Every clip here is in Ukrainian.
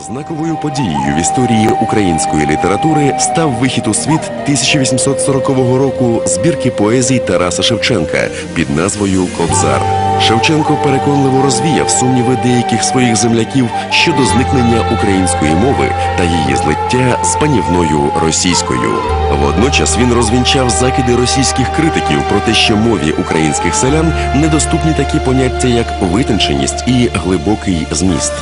Знаковою подією в історії української літератури став вихід у світ 1840 року збірки поезій Тараса Шевченка під назвою Кобзар. Шевченко переконливо розвіяв сумніви деяких своїх земляків щодо зникнення української мови та її злиття з панівною російською. Водночас він розвінчав закиди російських критиків про те, що мові українських селян недоступні такі поняття, як витонченість і глибокий зміст.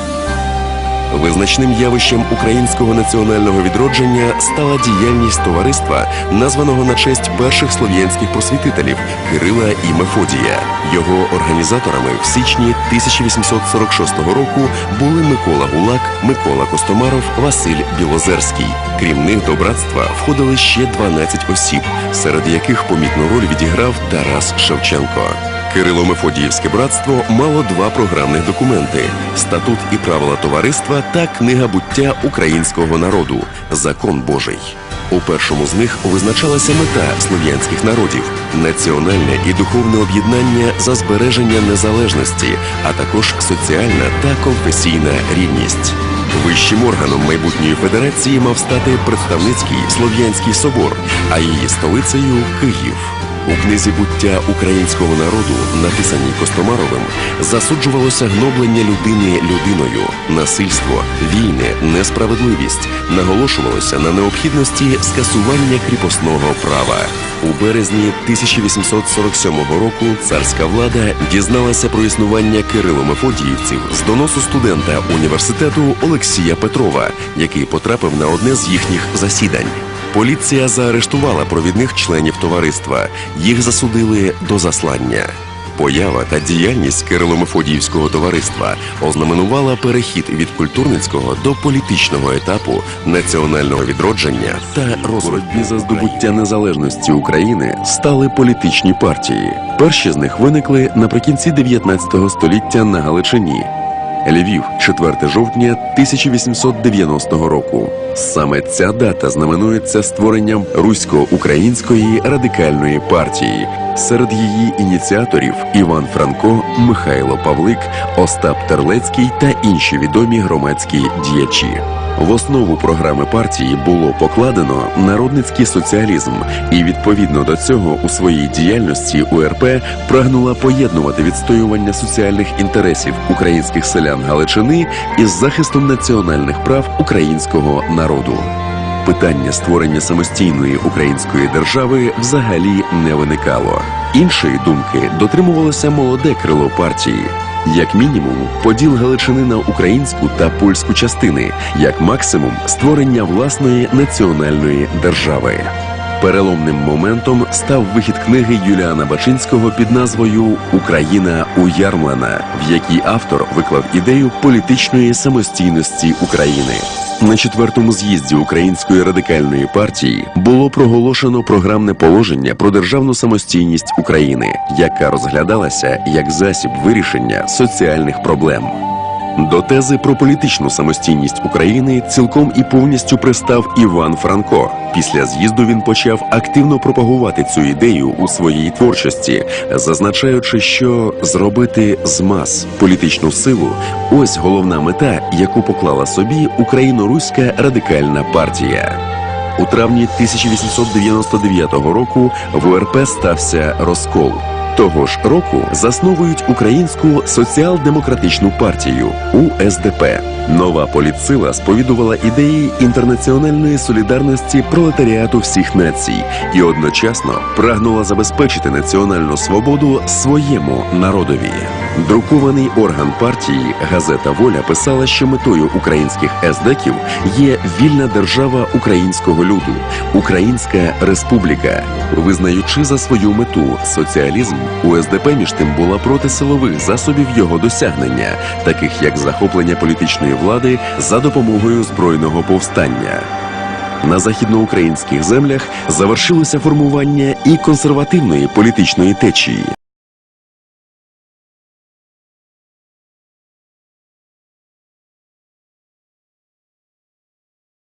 Визначним явищем українського національного відродження стала діяльність товариства, названого на честь перших слов'янських просвітителів Кирила і Мефодія. Його організаторами в січні 1846 року були Микола Гулак, Микола Костомаров, Василь Білозерський. Крім них до братства входили ще 12 осіб, серед яких помітну роль відіграв Тарас Шевченко. Кирило-Мефодіївське братство мало два програмних документи: статут і правила товариства та книга буття українського народу Закон Божий. У першому з них визначалася мета слов'янських народів національне і духовне об'єднання за збереження незалежності, а також соціальна та конфесійна рівність. Вищим органом майбутньої федерації мав стати представницький слов'янський собор, а її столицею Київ. У книзі буття українського народу, написаній Костомаровим, засуджувалося гноблення людини людиною, насильство, війни, несправедливість, наголошувалося на необхідності скасування кріпосного права. У березні 1847 року царська влада дізналася про існування Кирило-Мефодіївців з доносу студента університету Олексія Петрова, який потрапив на одне з їхніх засідань. Поліція заарештувала провідних членів товариства. Їх засудили до заслання. Поява та діяльність Кирило-Мефодіївського товариства ознаменувала перехід від культурницького до політичного етапу національного відродження та розвитку за здобуття незалежності України стали політичні партії. Перші з них виникли наприкінці 19 століття на Галичині. Львів, 4 жовтня 1890 року. Саме ця дата знаменується створенням русько-української радикальної партії. Серед її ініціаторів Іван Франко, Михайло Павлик, Остап Терлецький та інші відомі громадські діячі. В основу програми партії було покладено народницький соціалізм, і відповідно до цього у своїй діяльності УРП прагнула поєднувати відстоювання соціальних інтересів українських селян Галичини із захистом національних прав українського народу. Питання створення самостійної української держави взагалі не виникало. Іншої думки дотримувалося молоде крило партії. Як мінімум, поділ Галичини на українську та польську частини, як максимум, створення власної національної держави. Переломним моментом став вихід книги Юліана Бачинського під назвою Україна уярмлена, в якій автор виклав ідею політичної самостійності України. На четвертому з'їзді Української радикальної партії було проголошено програмне положення про державну самостійність України, яка розглядалася як засіб вирішення соціальних проблем. До тези про політичну самостійність України цілком і повністю пристав Іван Франко. Після з'їзду він почав активно пропагувати цю ідею у своїй творчості, зазначаючи, що зробити з мас політичну силу ось головна мета, яку поклала собі Україно-Руська радикальна партія. У травні 1899 року в УРП стався розкол. Того ж року засновують Українську соціал-демократичну партію УСДП. Нова політсила сповідувала ідеї інтернаціональної солідарності пролетаріату всіх націй і одночасно прагнула забезпечити національну свободу своєму народові. Друкований орган партії газета Воля писала, що метою українських ездеків є вільна держава українського люду, Українська Республіка. Визнаючи за свою мету соціалізм, УСДП між тим була проти силових засобів його досягнення, таких як захоплення політичної влади за допомогою збройного повстання. На західноукраїнських землях завершилося формування і консервативної політичної течії.